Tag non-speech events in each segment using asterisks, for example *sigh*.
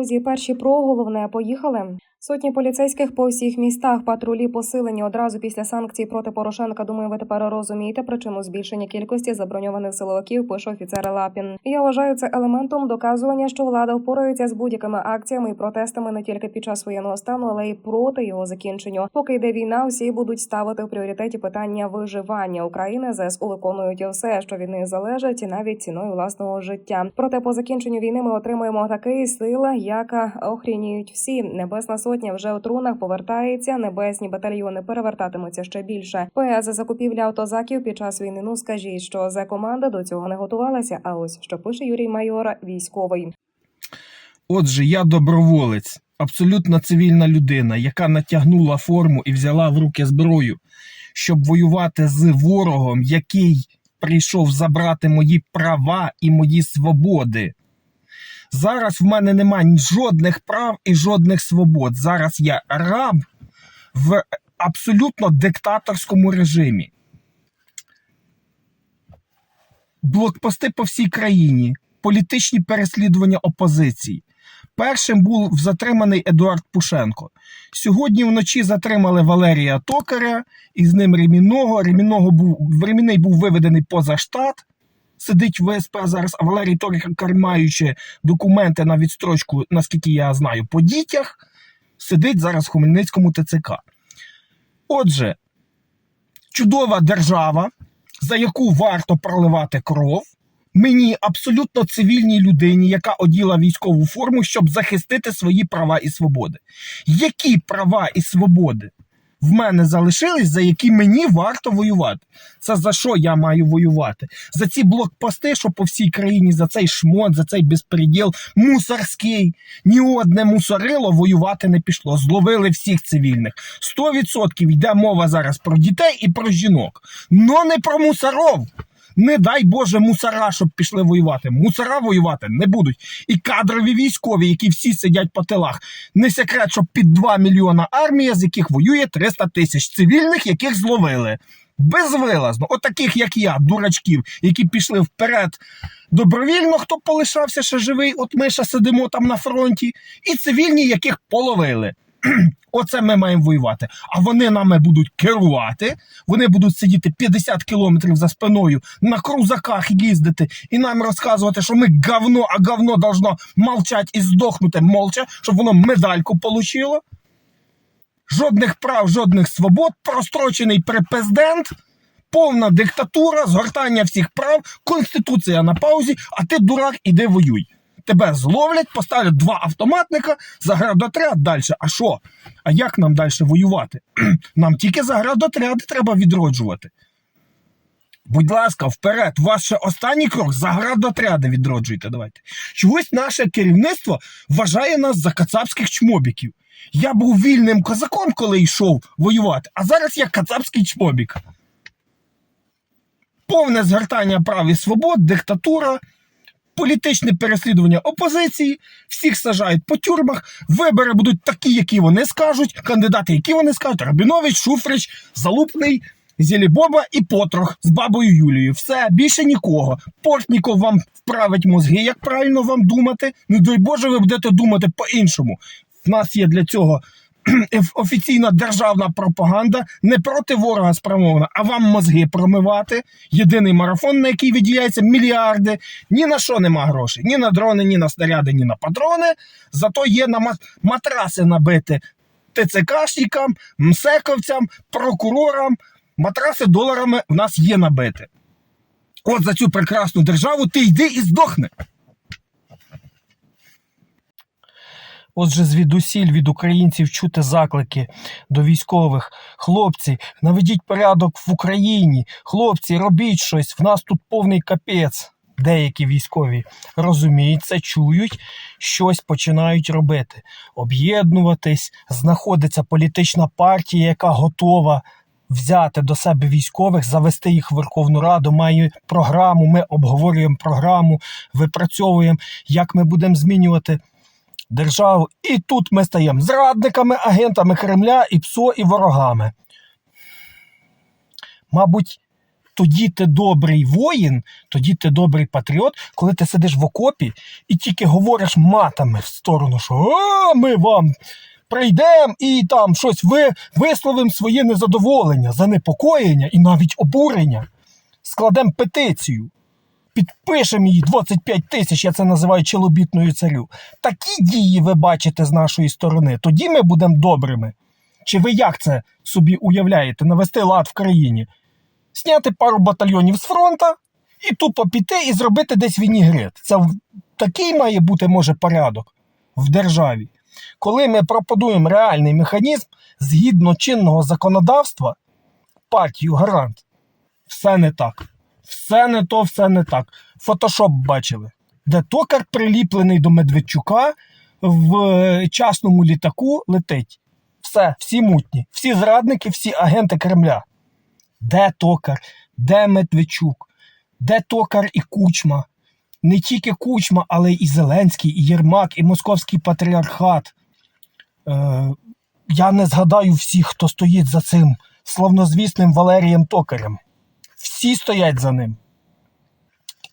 паузі перші про головне поїхали. Сотні поліцейських по всіх містах патрулі посилені одразу після санкцій проти Порошенка. Думаю, ви тепер розумієте причину збільшення кількості заброньованих силовиків. Пише офіцер Лапін. Я вважаю це елементом доказування, що влада впорається з будь-якими акціями і протестами не тільки під час воєнного стану, але й проти його закінченню. Поки йде війна, всі будуть ставити в пріоритеті питання виживання України. ЗСУ виконують все, що від них залежить, і навіть ціною власного життя. Проте по закінченню війни ми отримаємо такий сил, яка охрініють всі. Небесна сотня вже у трунах повертається. Небесні батальйони перевертатимуться ще більше. ПС закупівля автозаків під час війни. Ну скажіть, що за команда до цього не готувалася. А ось що пише Юрій Майор, військовий. Отже, я доброволець, абсолютно цивільна людина, яка натягнула форму і взяла в руки зброю, щоб воювати з ворогом, який прийшов забрати мої права і мої свободи. Зараз в мене немає жодних прав і жодних свобод. Зараз я раб в абсолютно диктаторському режимі. Блокпости по всій країні, політичні переслідування опозиції. Першим був затриманий Едуард Пушенко. Сьогодні вночі затримали Валерія Токаря і з ним Ремінного. Ремінного був Ремінний був виведений поза штат. Сидить в ВСП зараз, а Валерій Токар, маючи документи на відстрочку, наскільки я знаю, по дітях, сидить зараз в Хмельницькому ТЦК. Отже, чудова держава, за яку варто проливати кров. Мені абсолютно цивільній людині, яка оділа військову форму, щоб захистити свої права і свободи. Які права і свободи в мене залишились, за які мені варто воювати? Це за що я маю воювати? За ці блокпости, що по всій країні, за цей шмот, за цей безпреділ мусорський. Ні одне мусорило воювати не пішло. Зловили всіх цивільних. 100% йде мова зараз про дітей і про жінок. Но не про мусоров. Не дай Боже мусора, щоб пішли воювати. Мусора воювати не будуть. І кадрові військові, які всі сидять по тилах. Не секрет, що під 2 мільйона армія, з яких воює 300 тисяч цивільних, яких зловили. Безвилазно, отаких, як я, дурачків, які пішли вперед добровільно, хто полишався ще живий, от ми ще сидимо там на фронті, і цивільні, яких половили. *clears throat* Оце ми маємо воювати. А вони нами будуть керувати. Вони будуть сидіти 50 кілометрів за спиною на крузаках їздити і нам розказувати, що ми говно, а говно должно мовчати і здохнути молча, щоб воно медальку получило. Жодних прав, жодних свобод, прострочений президент, повна диктатура, згортання всіх прав, конституція на паузі, а ти дурак, іди воюй. Тебе зловлять, поставлять два автоматника, заградотряд далі. А що? А як нам далі воювати? *clears throat* Нам тільки заградотряди треба відроджувати. Будь ласка, вперед, у вас ще останній крок заградотряди відроджуйте. Давайте. Чогось наше керівництво вважає нас за кацапських чмобіків. Я був вільним козаком, коли йшов воювати, а зараз я кацапський чмобік. Повне згортання прав і свобод, диктатура політичне переслідування опозиції, всіх сажають по тюрмах, вибори будуть такі, які вони скажуть, кандидати, які вони скажуть, Рабінович, Шуфрич, Залупний, Зєлібоба і Потрох з бабою Юлією. Все, більше нікого. Портніков вам вправить мозги, як правильно вам думати. Не дай Боже, ви будете думати по-іншому. В нас є для цього *clears throat* офіційна державна пропаганда не проти ворога спрямована, а вам мозги промивати. Єдиний марафон, на який виділяється мільярди. Ні на що нема грошей. Ні на дрони, ні на снаряди, ні на патрони. Зато є на матраси набити ТЦКшникам, МСЕКовцям, прокурорам. Матраси доларами в нас є набити. От за цю прекрасну державу ти йди і здохни. Отже, звідусіль від українців чути заклики до військових. Хлопці, наведіть порядок в Україні. Хлопці, робіть щось. В нас тут повний капець. Деякі військові розуміють чують, щось починають робити. Об'єднуватись, знаходиться політична партія, яка готова взяти до себе військових, завести їх в Верховну Раду. Має програму. Ми обговорюємо програму, випрацьовуємо, як ми будемо змінювати державу. І тут ми стаємо зрадниками, агентами Кремля, і ПСО, і ворогами. Мабуть, Тоді ти добрий воїн, тоді ти добрий патріот, коли ти сидиш в окопі і тільки говориш матами в сторону, що «А, ми вам прийдемо і там щось ви, висловимо своє незадоволення, занепокоєння і навіть обурення. Складемо петицію, підпишемо її 25 тисяч, я це називаю челобітною царю. Такі дії ви бачите з нашої сторони, тоді ми будемо добрими. Чи ви як це собі уявляєте? Навести лад в країні? Зняти пару батальйонів з фронта і тупо піти і зробити десь вінігрет. Це такий має бути, може, порядок в державі. Коли ми пропонуємо реальний механізм згідно чинного законодавства, партію гарант, все не так. Все не то, все не так. Фотошоп бачили, де токар приліплений до Медведчука в е, частному літаку летить. Все, всі мутні, всі зрадники, всі агенти Кремля. Де токар, де Медведчук, де токар і кучма? Не тільки кучма, але і Зеленський, і Єрмак, і Московський патріархат. Е, я не згадаю всіх, хто стоїть за цим славнозвісним Валерієм Токарем. Всі стоять за ним.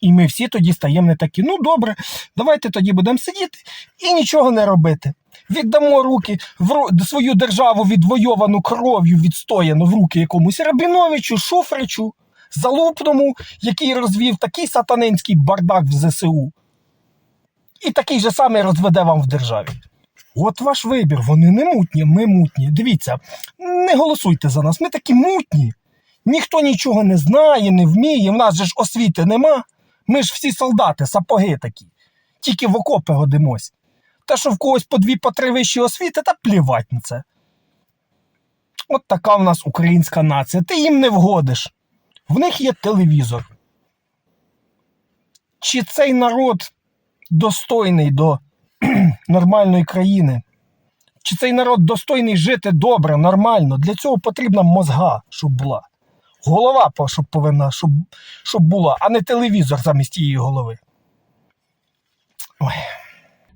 І ми всі тоді стаємо не такі. Ну добре, давайте тоді будемо сидіти і нічого не робити. Віддамо руки в свою державу відвойовану кров'ю, відстояну в руки якомусь Рабіновичу, Шуфричу, Залупному, який розвів такий сатанинський бардак в ЗСУ. І такий же самий розведе вам в державі. От ваш вибір, вони не мутні, ми мутні. Дивіться, не голосуйте за нас, ми такі мутні. Ніхто нічого не знає, не вміє, в нас же ж освіти нема. Ми ж всі солдати, сапоги такі. Тільки в окопи годимось. Те, що в когось по дві, по три вищі освіти, та плівать на це. От така в нас українська нація. Ти їм не вгодиш. В них є телевізор. Чи цей народ достойний до *clears throat* нормальної країни? Чи цей народ достойний жити добре, нормально? Для цього потрібна мозга, щоб була. Голова щоб повинна, щоб, щоб була, а не телевізор замість її голови. Ой.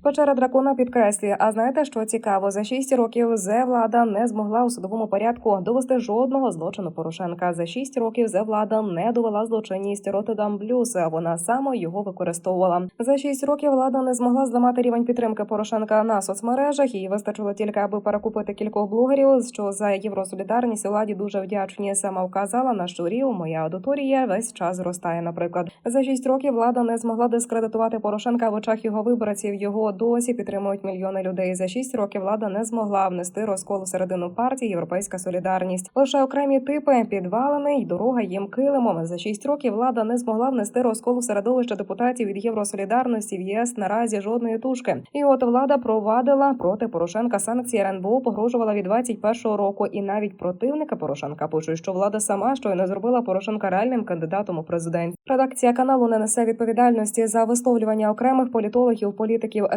Печера дракона підкреслює. А знаєте, що цікаво? За шість років зе влада не змогла у судовому порядку довести жодного злочину Порошенка. За шість років зе влада не довела злочинність Ротедам Блюз. а Вона саме його використовувала. За шість років влада не змогла зламати рівень підтримки Порошенка на соцмережах. Їй вистачило тільки, аби перекупити кількох блогерів. Що за євросолідарність владі дуже вдячні. Сама вказала на щурів. Моя аудиторія весь час зростає. Наприклад, за шість років влада не змогла дискредитувати Порошенка в очах його виборців. Його досі підтримують мільйони людей. За шість років влада не змогла внести розкол всередину партії Європейська солідарність. Лише окремі типи підвалини й дорога їм килимом. За шість років влада не змогла внести розкол у середовище депутатів від Євросолідарності в ЄС наразі жодної тушки. І от влада провадила проти Порошенка санкції РНБО погрожувала від 21-го року. І навіть противники Порошенка пишуть, що влада сама щойно зробила Порошенка реальним кандидатом у президент. Редакція каналу не несе відповідальності за висловлювання окремих політологів, політиків,